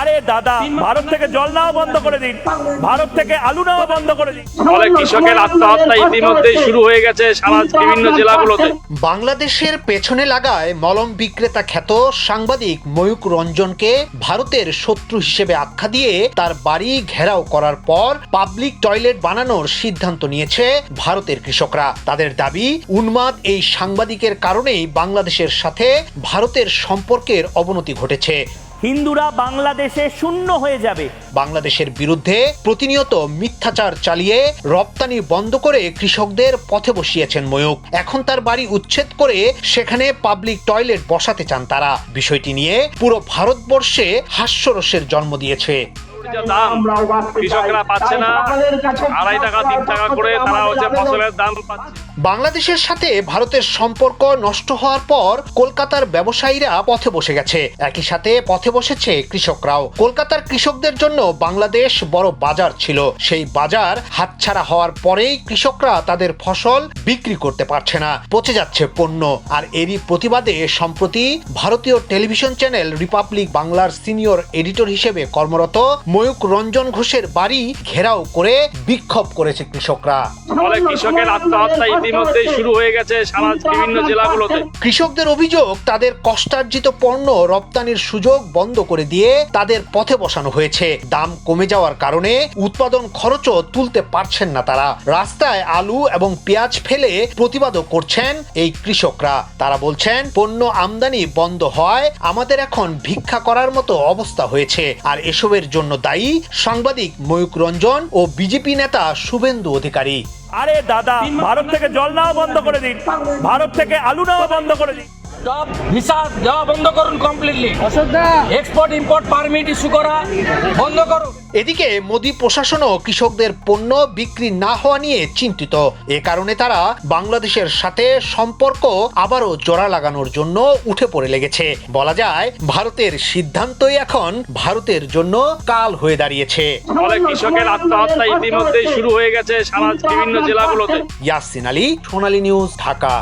আরে দাদা ভারত থেকে জল নেওয়া বন্ধ করে দিন। ভারত থেকে আলু নেওয়া বন্ধ করে দিন। ফলে কৃষকের আত্মহত্যা ইতিমধ্যেই শুরু হয়ে গেছে সারা বিভিন্ন জেলাগুলোতে। বাংলাদেশের পেছনে লাগায় মলম বিক্রেতা খ্যাত সাংবাদিক ময়ূক রঞ্জনকে ভারতের শত্রু হিসেবে আখ্যা দিয়ে তার বাড়ি ঘেরাও করার পর পাবলিক টয়লেট বানানোর সিদ্ধান্ত নিয়েছে ভারতের কৃষকরা। তাদের দাবি উন্মাদ এই সাংবাদিকের কারণেই বাংলাদেশের সাথে ভারতের সম্পর্কের অবনতি ঘটেছে। হিন্দুরা বাংলাদেশে শূন্য হয়ে যাবে। বাংলাদেশের বিরুদ্ধে প্রতিনিয়ত মিথ্যাচার চালিয়ে রপ্তানি বন্ধ করে কৃষকদের পথে বসিয়েছেন ময়ূক এখন তার বাড়ি উচ্ছেদ করে সেখানে পাবলিক টয়লেট বসাতে চান তারা। বিষয়টি নিয়ে পুরো ভারতবর্ষে হাস্যরসের জন্ম দিয়েছে। যা দাম কৃষকরা পাচ্ছে না, আড়াই টাকা, তিন টাকা করে তারা হচ্ছে ফসলের দাম পাচ্ছে। বাংলাদেশের সাথে ভারতের সম্পর্ক নষ্ট হওয়ার পর কলকাতার ব্যবসায়ীরা পথে বসে গেছে। একই সাথে পথে বসেছে কৃষকরাও। কলকাতার কৃষকদের জন্য বাংলাদেশ বড় বাজার ছিল। সেই বাজার হাতছাড়া হওয়ার পরেই কৃষকরা তাদের ফসল বিক্রি করতে পারছে না। পচে যাচ্ছে পণ্য। আর এরই প্রতিবাদে সম্প্রতি ভারতীয় টেলিভিশন চ্যানেল রিপাবলিক বাংলার সিনিয়র এডিটর হিসেবে কর্মরত ময়ূক রঞ্জন ঘোষের বাড়ি ঘেরাও করে বিক্ষোভ করেছে কৃষকরা। ফলে কৃষকের আত্মহত্যা ইতিমধ্যেই শুরু হয়ে গেছে সারা বিভিন্ন জেলাগুলোতে। কৃষকদের অভিযোগ তাদের কষ্টার্জিত পণ্য রপ্তানির সুযোগ বন্ধ করে দিয়ে তাদের পথে বসানো হয়েছে। দাম কমে যাওয়ার কারণে উৎপাদন খরচও তুলতে পারছেন না তারা। রাস্তায় আলু এবং পেঁয়াজ ফেলে প্রতিবাদও করছেন এই কৃষকরা। তারা বলছেন পণ্য আমদানি বন্ধ হয় আমাদের এখন ভিক্ষা করার মতো অবস্থা হয়েছে আর এসবের জন্য দায়ী সাংবাদিক ময়ূক রঞ্জন ও বিজেপি নেতা শুভেন্দু অধিকারী। আরে দাদা ভারত থেকে জল নেওয়া বন্ধ করে দিন। ভারত থেকে আলু নেওয়া বন্ধ করে দিন। সব ভিসা দেওয়া বন্ধ করুন completely export import permit issue করা বন্ধ করুন। এদিকে মোদী প্রশাসনও কৃষকদের পণ্য বিক্রি না হওয়া নিয়ে চিন্তিত। এ কারণে তারা বাংলাদেশের সাথে সম্পর্ক আবারও জোড়া লাগানোর জন্য উঠে পড়ে লেগেছে। বলা যায় ভারতের সিদ্ধান্তই এখন ভারতের জন্য কাল হয়ে দাঁড়িয়েছে। কৃষকের আত্মহত্যা ইতিমধ্যেই শুরু হয়ে গেছে সারা বিভিন্ন জেলাগুলোতে। ইয়াসিন আলী সোনালী নিউজ ঢাকা।